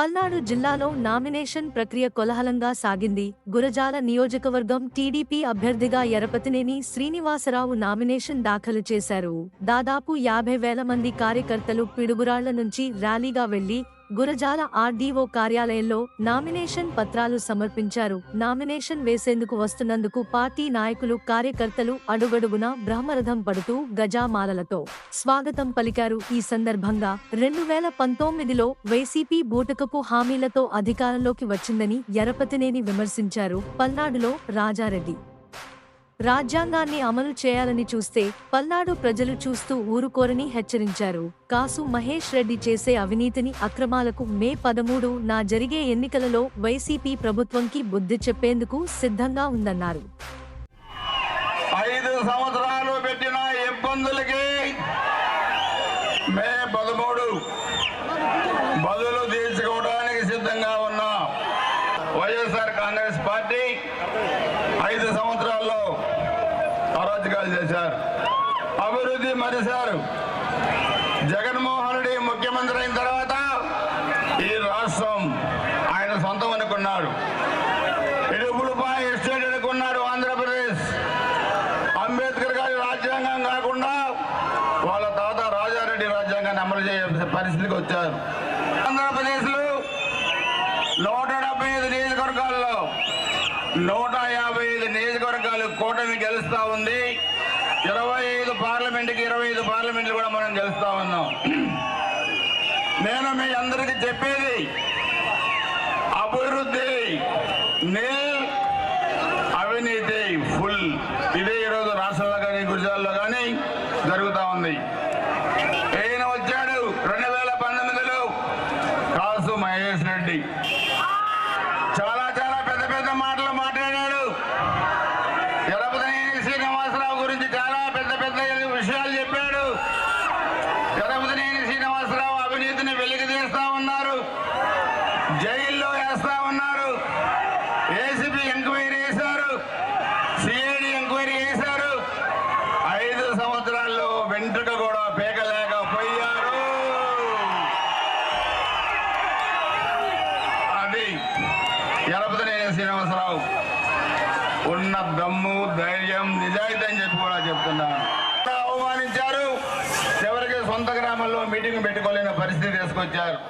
పల్నాడు జిల్లాలో నామినేషన్ ప్రక్రియ కోలాహలంగా సాగింది. గురజాల నియోజకవర్గం టీడీపీ అభ్యర్థిగా ఎరపతినేని శ్రీనివాసరావు నామినేషన్ దాఖలు చేశారు. దాదాపు యాభై వేల మంది కార్యకర్తలు పిడుగురాళ్ళ నుంచి ర్యాలీగా వెళ్ళి గురజాల ఆర్డీఓ కార్యాలయంలో నామినేషన్ పత్రాలు సమర్పించారు. నామినేషన్ వేసేందుకు వస్తున్నందుకు పార్టీ నాయకులు కార్యకర్తలు అడుగడుగున బ్రహ్మరథం పడుతూ గజామాలలతో స్వాగతం పలికారు. ఈ సందర్భంగా రెండు వేల పంతొమ్మిదిలో వైసీపీ బూటకపు హామీలతో అధికారంలోకి వచ్చిందని ఎరపతినేని విమర్శించారు. పల్నాడులో రాజారెడ్డి రాజ్యాంగాన్ని అమలు చేయాలని చూస్తే పల్నాడు ప్రజలు చూస్తూ ఊరుకోరని హెచ్చరించారు. కాసు మహేష్ రెడ్డి చేసే అవినీతిని అక్రమాలకు మే పదమూడు నా జరిగే ఎన్నికలలో వైసీపీ ప్రభుత్వంకి బుద్ధి చెప్పేందుకు సిద్ధంగా ఉందన్నారు. ఐదు సంవత్సరాలు పెట్టిన ఇబ్బందులకి మే పదమూడు బదులు తీర్చుకోవడానికి సిద్ధంగా ఉన్నా. వైఎస్ఆర్ కాంగ్రెస్ పార్టీ ఐదు సంవత్సరాల్లో అరాజకాలు చేశారు అభివృద్ధి మరిశారు జగన్మోహన్ రెడ్డి ముఖ్యమంత్రి అయిన తర్వాత ఈ రాష్ట్రం ఆయన సొంతం అనుకున్నాడు ఇడుపులపై ఎస్టేట్ అనుకున్నాడు ఆంధ్రప్రదేశ్. అంబేద్కర్ గారి రాజ్యాంగం కాకుండా వాళ్ళ తాత రాజారెడ్డి రాజ్యాంగాన్ని అమలు చేయాల్సిన పరిస్థితికి వచ్చారు. ఆంధ్రప్రదేశ్లో నూట డెబ్బై ఐదు నియోజకవర్గాల్లో నూట యాభై ఐదు నియోజకవర్గాలు కూటమి గెలుస్తూ ఉంది. ఇరవై పార్లమెంట్కి ఇరవై ఐదు పార్లమెంట్లు కూడా మనం గెలుస్తా ఉన్నాం. నేను మీ అందరికీ చెప్పేది అభివృద్ధి నీల్ అవినీతి ఫుల్. ఇదే ఈరోజు రాష్ట్రంలో కానీ గుజరాత్లో కానీ జరుగుతూ ఉంది. ఈయన వచ్చాడు రెండు వేల పంతొమ్మిదిలో కాసు మహేష్ రెడ్డి. విషయాలు చెప్పాడు. ఎరపతినేని శ్రీనివాసరావు అవినీతిని వెలికి తీస్తా ఉన్నారు. జైల్లో వేస్తా ఉన్నారు. ఏసీబీ ఎంక్వైరీ చేశారు. సిఐడి ఎంక్వైరీ చేశారు. ఐదు సంవత్సరాల్లో వెంట్రుక కూడా పీకలేకపోయారు. అది గణపతినేని శ్రీనివాసరావు. ఉన్న దమ్ము ధైర్యం నిజాయితీ అని చెప్పి కూడా చెప్తున్నాను సొంత గ్రామంలో మీటింగ్ పెట్టుకోలేని పరిస్థితి తీసుకొచ్చారు.